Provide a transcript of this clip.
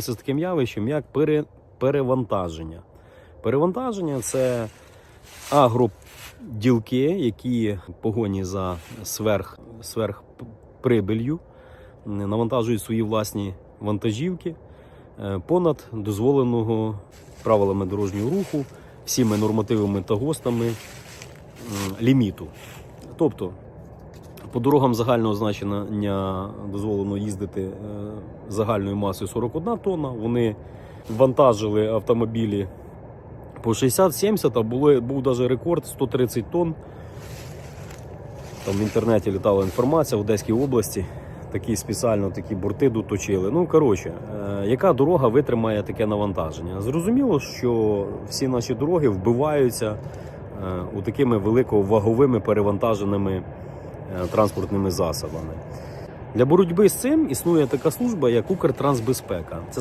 з таким явищем, як пере, перевантаження. Перевантаження це агроділки, які погоні за сверх, сверхприбилью, навантажують свої власні вантажівки е, понад дозволеного правилами дорожнього руху, всіми нормативами та ГОСТами ліміту. Тобто по дорогам загального значення дозволено їздити е, загальною масою 41 тонна. Вони вантажили автомобілі по 60-70, а було, був навіть рекорд 130 тонн. Там в інтернеті літала інформація в Одеській області. Такі спеціально такі борти доточили. Ну, коротше, е, яка дорога витримає таке навантаження? Зрозуміло, що всі наші дороги вбиваються е, у такими великоваговими перевантаженими транспортними засобами. Для боротьби з цим існує така служба, як Укртрансбезпека. Це